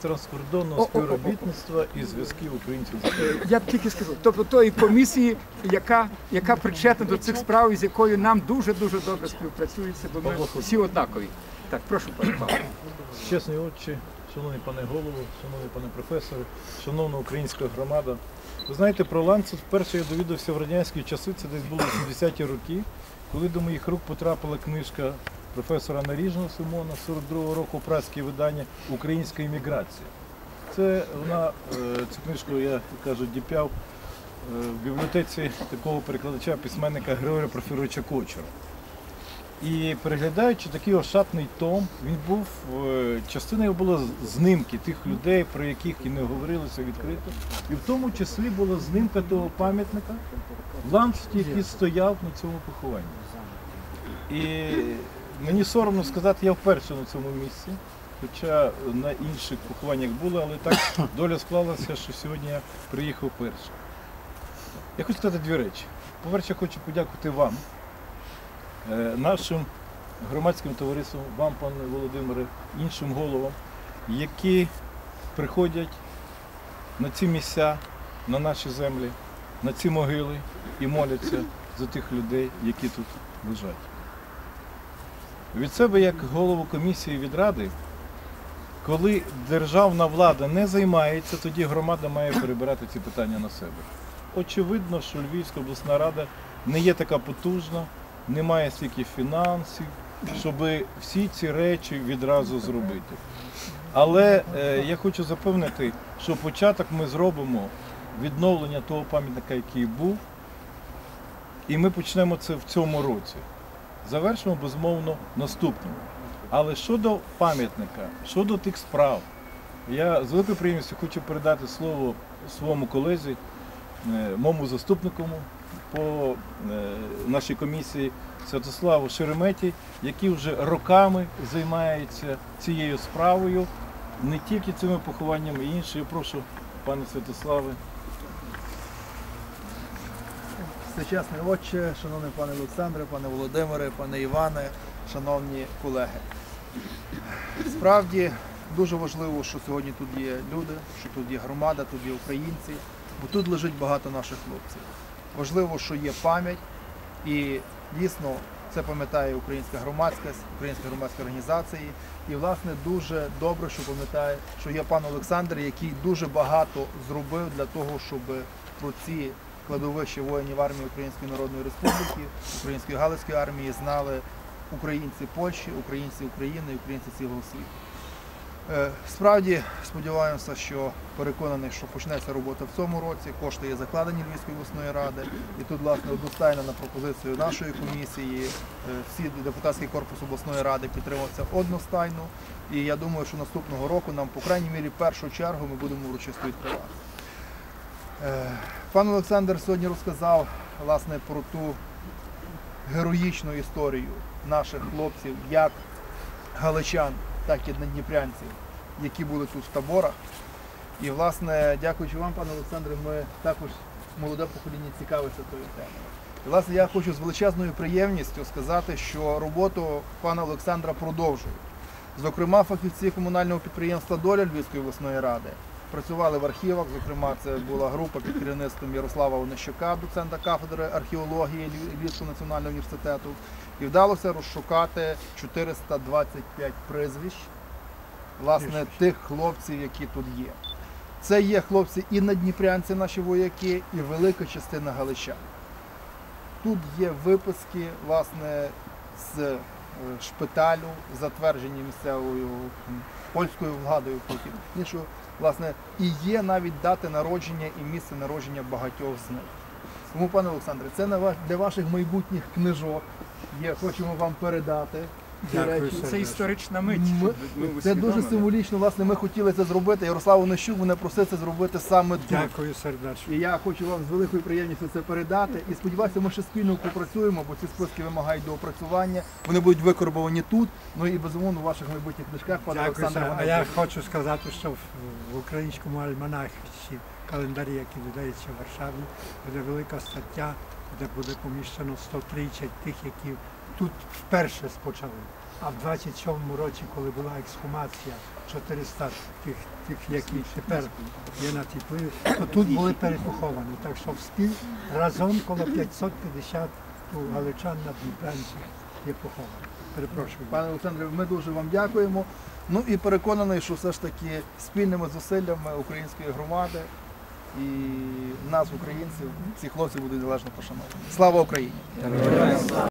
Транскордонного співробітництва і зв'язків українців. Я б тільки скажу, тобто тої комісії, яка, яка причетна до цих справ, з якою нам дуже-дуже добре співпрацюється, бо ми всі однакові. Так, прошу, пане Павло. Чесний отче, шановний пане голово, шановний пане професоре, шановна українська громада. Ви знаєте, про ланцет вперше я довідався в радянські часи, це десь було 70-ті роки, коли до моїх рук потрапила книжка професора Наріжного Симона 42-го року праське видання Українська імміграція. Це вона, е, цю книжку я як кажуть, діпяв е, в бібліотеці такого перекладача письменника Григорія Профіровича Кочера. І переглядаючи такий ошатний том, він був е, частина його була знимки тих людей, про яких і не говорилося відкрито. І в тому числі була знимка того пам'ятника в Ланцеті, який стояв на цьому похованні. І мені соромно сказати, я вперше на цьому місці, хоча на інших похованнях було, але так доля склалася, що сьогодні я приїхав перший. Я хочу сказати дві речі. По-перше, я хочу подякувати вам, е, нашим громадським товариствам, вам, пане Володимире, іншим головам, які приходять на ці місця, на наші землі, на ці могили і моляться за тих людей, які тут лежать. Від себе, як голову комісії від ради, коли державна влада не займається, тоді громада має перебирати ці питання на себе. Очевидно, що Львівська обласна рада не є така потужна, не має стільки фінансів, щоб всі ці речі відразу зробити. Але е, я хочу запевнити, що початок ми зробимо відновлення того пам'ятника, який був, і ми почнемо це в цьому році. Завершимо, безумовно, наступному. Але щодо пам'ятника, щодо тих справ, я з великою приємністю хочу передати слово своєму колезі, е, моєму заступнику по е, нашій комісії Святославу Шереметі, який вже роками займається цією справою, не тільки цими похованнями, і інші. Я прошу, пане Святославе. Всечесний отче, шановний пане Олександре, пане Володимире, пане Іване, шановні колеги. Справді дуже важливо, що сьогодні тут є люди, що тут є громада, тут є українці, бо тут лежить багато наших хлопців. Важливо, що є пам'ять, і дійсно це пам'ятає українська громадськість, українська громадська організації. І власне дуже добре, що пам'ятає, що є пан Олександр, який дуже багато зробив для того, щоб про ці кладовища воїнів армії Української Народної Республіки, Української Галицької армії знали українці Польщі, українці України і українці цілого світу. Е, Справді сподіваємося, що переконаний, що почнеться робота в цьому році. Кошти є закладені Львівської обласної ради, і тут, власне, одностайно на пропозицію нашої комісії, е, всі депутатський корпус обласної ради підтримався одностайно. І я думаю, що наступного року нам, по крайній мірі, першу чергу ми будемо урочисто відкривати. Е, Пан Олександр сьогодні розказав власне про ту героїчну історію наших хлопців, як галичан, так і дніпрянців, які були тут в таборах. І, власне, дякуючи вам, пане Олександре, ми також молоде покоління цікавиться тою темою. І, власне, я хочу з величезною приємністю сказати, що роботу пана Олександра продовжують. Зокрема, фахівці комунального підприємства Доля Львівської обласної ради працювали в архівах. Зокрема, це була група під керівництвом Ярослава Онищука, доцента кафедри археології Львівського національного університету. І вдалося розшукати 425 прізвищ власне тих хлопців, які тут є. Це є хлопці і надніпрянці, наші вояки, і велика частина галичан. Тут є виписки, власне, з шпиталю, затверджені місцевою польською владою потім. І власне, і є навіть дати народження і місце народження багатьох з них. Тому, пане Олександре, це для ваших майбутніх книжок. Є, хочемо вам передати. Дякую. Це історична мить. Ми- Це дуже символічно. Власне, ми хотіли це зробити. Ярослав Онищук мене просив це зробити саме тут. Дякую сердечно. І я хочу вам з великою приємністю це передати. І сподіваюся, ми ще спільно попрацюємо, бо ці списки вимагають доопрацювання. Вони будуть викорбовані тут. Ну і безумовно в ваших майбутніх книжках, пане Дякую. Олександре. Сер- А я хочу сказати, що в, в українському альманахі, календарі, який видається в Варшаві, буде велика стаття, де буде поміщено 130 тих, які тут вперше спочали. А в 27-му році, коли була ексхумація 400 тих, тих, які тепер є на тій пливі, то тут були перепоховані. Так що в спів разом коло 550 у галичан на Дніпрянці є поховані. Перепрошую. Пане Олександре, ми дуже вам дякуємо. Ну і переконаний, що все ж таки спільними зусиллями української громади і нас, українців, ці хлопці будуть належно пошановані. Слава Україні!